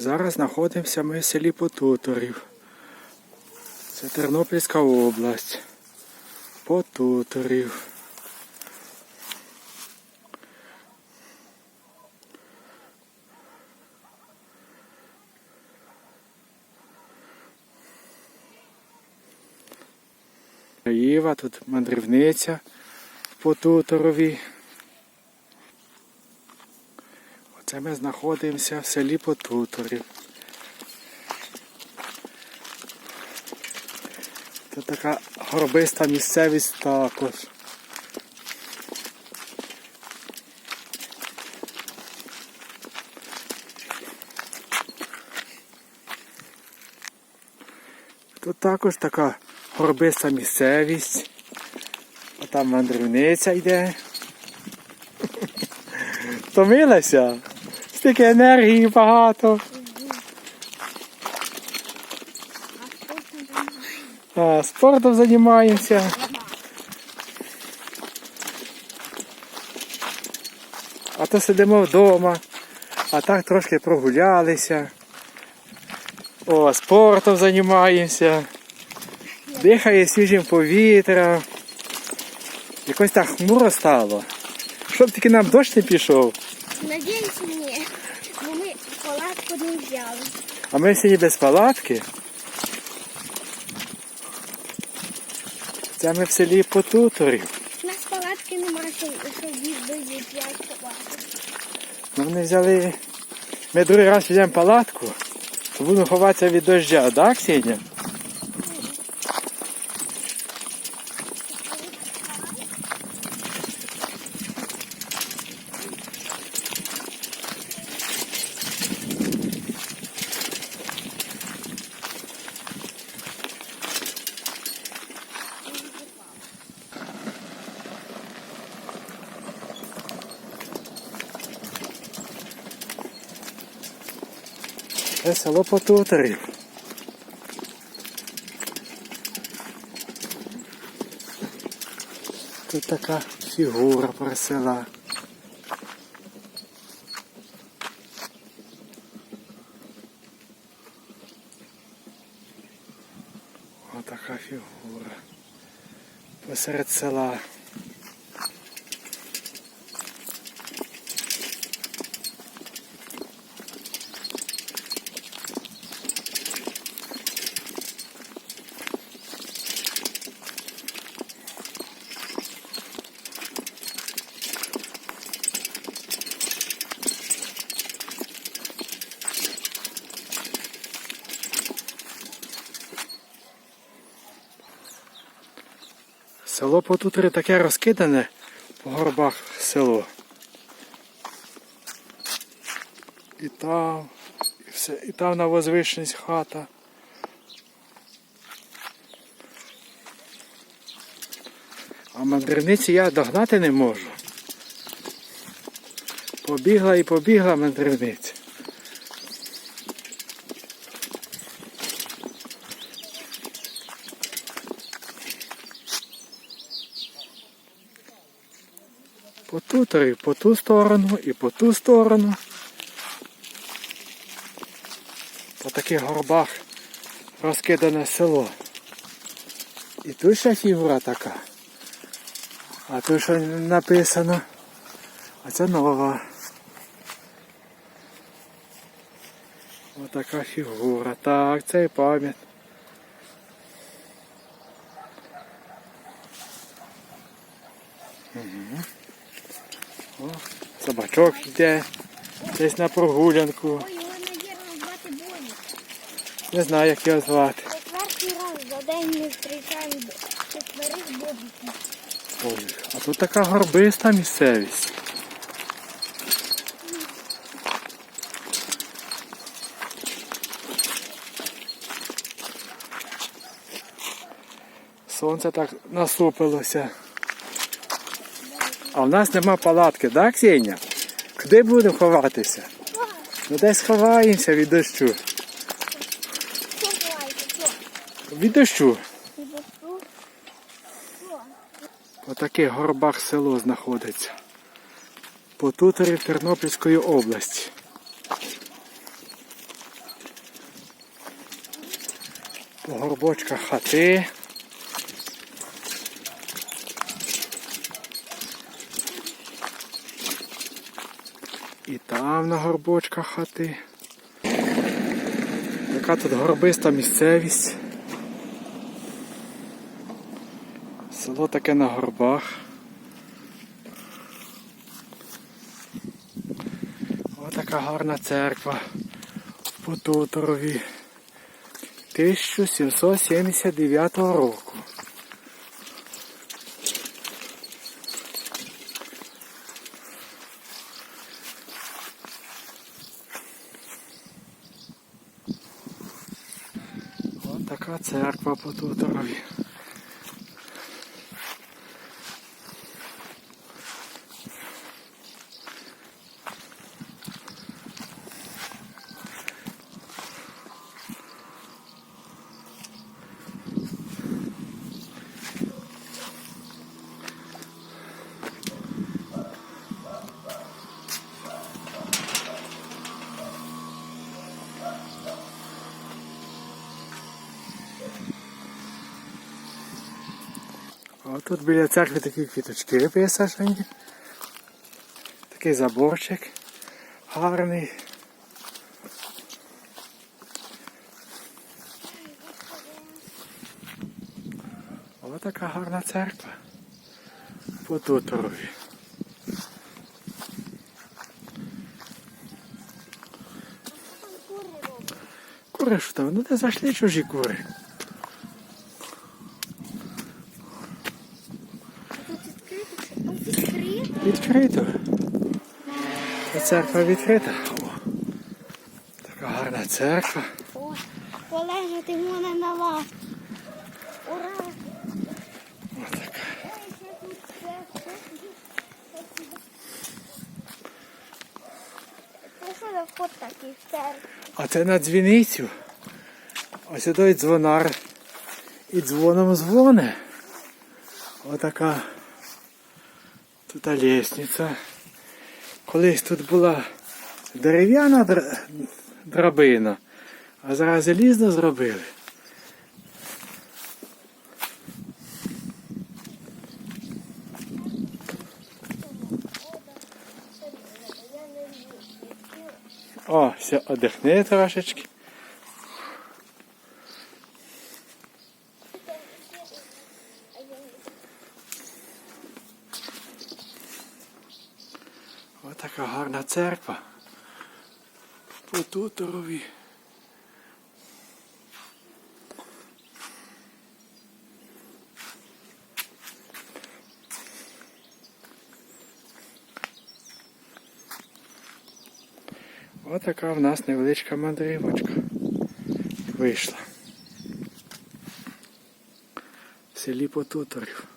Зараз знаходимося ми в селі Потуторів. Це Тернопільська область. Потуторів. Іва, тут мандрівниця в Потуторові. Оце ми знаходимося в селі Потуторів. Це така горбиста місцевість також. Тут також така горбиста місцевість. А там мандрівниця йде. Втомилася? Стільки енергії багато. А, спортом займаємося. А то сидимо вдома, а так трошки прогулялися. О, спортом займаємося. Дихає свіжим повітрям. Якось так хмуро стало. Щоб тільки нам дощ не пішов. Надіюсь, ні. Бо ми палатку не взяли. А ми сьогодні без палатки. Це ми в селі Потуторів. У нас палатки немає, що що їздили п'ять палаток. Ну, Вони взяли. Ми другий раз візьмемо палатку, то будемо ховатися від дождя, так, Ксенія? Це село Потуторів. Тут така фігура про села. Отака фігура. Посеред села. Село Потутри таке розкидане по горбах село. І там, і, все, і там на возвишеність хата. А мандрівниці я догнати не можу. Побігла і побігла мандрівниця. По тут і по ту сторону, і по ту сторону. По таких горбах розкидане село. І тут ще фігура така. А тут що написано. А це нова. Отака фігура. Так, це і пам'ять. О, собачок йде десь на прогулянку. Ой, його, навірно, звати Боні. Не знаю, як його звати. Четвертий раз за день ми зустрічаємо четверих бобіків. Ой, а тут така горбиста місцевість. Сонце так насупилося. А в нас нема палатки, так, Ксенія? Куди будемо ховатися? Ну десь ховаємося від дощу. Від дощу. По таких горбах село знаходиться. По туторів Тернопільської області. По горбочках хати. І там на горбочках хати. Яка тут горбиста місцевість. Село таке на горбах. Отака гарна церква в Потуторові 1779 року. Ось така церква по Туторові. Тут біля церкви такі квіточки висаджені. Такий заборчик гарний. Ось така гарна церква. По Туторові. Кури що там? Ну де зайшли чужі кури. А тут відкрито чи? А відкрито? Церква відкрита. О, така гарна церква. О, полежати можна на лавці. Ура! Ось така. А це на дзвіницю. Ось той дзвонар. І дзвоном дзвоне. Отака тут лісниця. Колись тут була дерев'яна драбина, а зараз залізно зробили. О, все, одихни трошечки. Така гарна церква. По Туторові. Ось така в нас невеличка мандрівочка вийшла. В селі Потуторів.